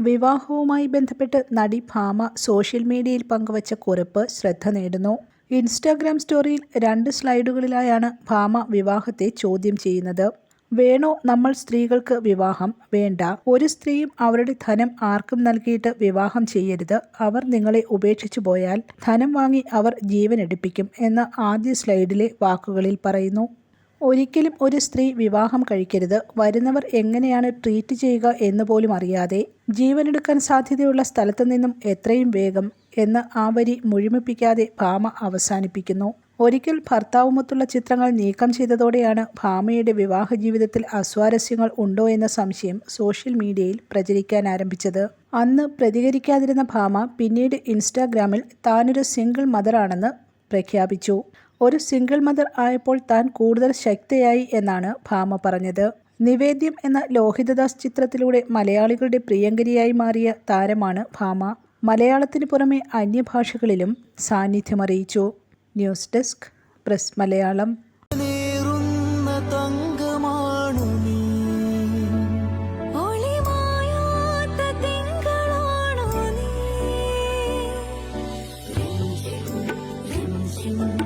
വിവാഹവുമായി ബന്ധപ്പെട്ട് നടി ഭാമ സോഷ്യൽ മീഡിയയിൽ പങ്കുവച്ച കുറിപ്പ് ശ്രദ്ധ നേടുന്നു. ഇൻസ്റ്റാഗ്രാം സ്റ്റോറിയിൽ രണ്ട് സ്ലൈഡുകളിലായാണ് ഭാമ വിവാഹത്തെ ചോദ്യം ചെയ്യുന്നത്. വേണോ നമ്മൾ സ്ത്രീകൾക്ക് വിവാഹം? വേണ്ട. ഒരു സ്ത്രീയും അവരുടെ ധനം ആർക്കും നൽകിയിട്ട് വിവാഹം ചെയ്യരുത്. അവർ നിങ്ങളെ ഉപേക്ഷിച്ചു പോയാൽ ധനം വാങ്ങി അവർ ജീവനെടുപ്പിക്കും എന്ന ആദ്യ സ്ലൈഡിലെ വാക്കുകളിൽ പറയുന്നു. ഒരിക്കലും ഒരു സ്ത്രീ വിവാഹം കഴിക്കരുത്. വരുന്നവർ എങ്ങനെയാണ് ട്രീറ്റ് ചെയ്യുക എന്ന് പോലും അറിയാതെ ജീവനെടുക്കാൻ സാധ്യതയുള്ള സ്ഥലത്തു നിന്നും എത്രയും വേഗം എന്ന് ആ വരി മുഴുമിപ്പിക്കാതെ ഭാമ അവസാനിപ്പിക്കുന്നു. ഒരിക്കൽ ഭർത്താവുമൊത്തുള്ള ചിത്രങ്ങൾ നീക്കം ചെയ്തതോടെയാണ് ഭാമയുടെ വിവാഹ ജീവിതത്തിൽ അസ്വാരസ്യങ്ങൾ ഉണ്ടോ എന്ന സംശയം സോഷ്യൽ മീഡിയയിൽ പ്രചരിക്കാൻ ആരംഭിച്ചത്. അന്ന് പ്രതികരിക്കാതിരുന്ന ഭാമ പിന്നീട് ഇൻസ്റ്റാഗ്രാമിൽ താനൊരു സിംഗിൾ മദറാണെന്ന് പ്രഖ്യാപിച്ചു. ഒരു സിംഗിൾ മദർ ആയപ്പോൾ താൻ കൂടുതൽ ശക്തയായി എന്നാണ് ഭാമ പറഞ്ഞത്. നിവേദ്യം എന്ന ലോഹിതദാസ് ചിത്രത്തിലൂടെ മലയാളികളുടെ പ്രിയങ്കരിയായി മാറിയ താരമാണ് ഭാമ. മലയാളത്തിന് പുറമെ അന്യഭാഷകളിലും സാന്നിധ്യമറിയിച്ചു news desk press Malayalam. thank തങ്കമാണു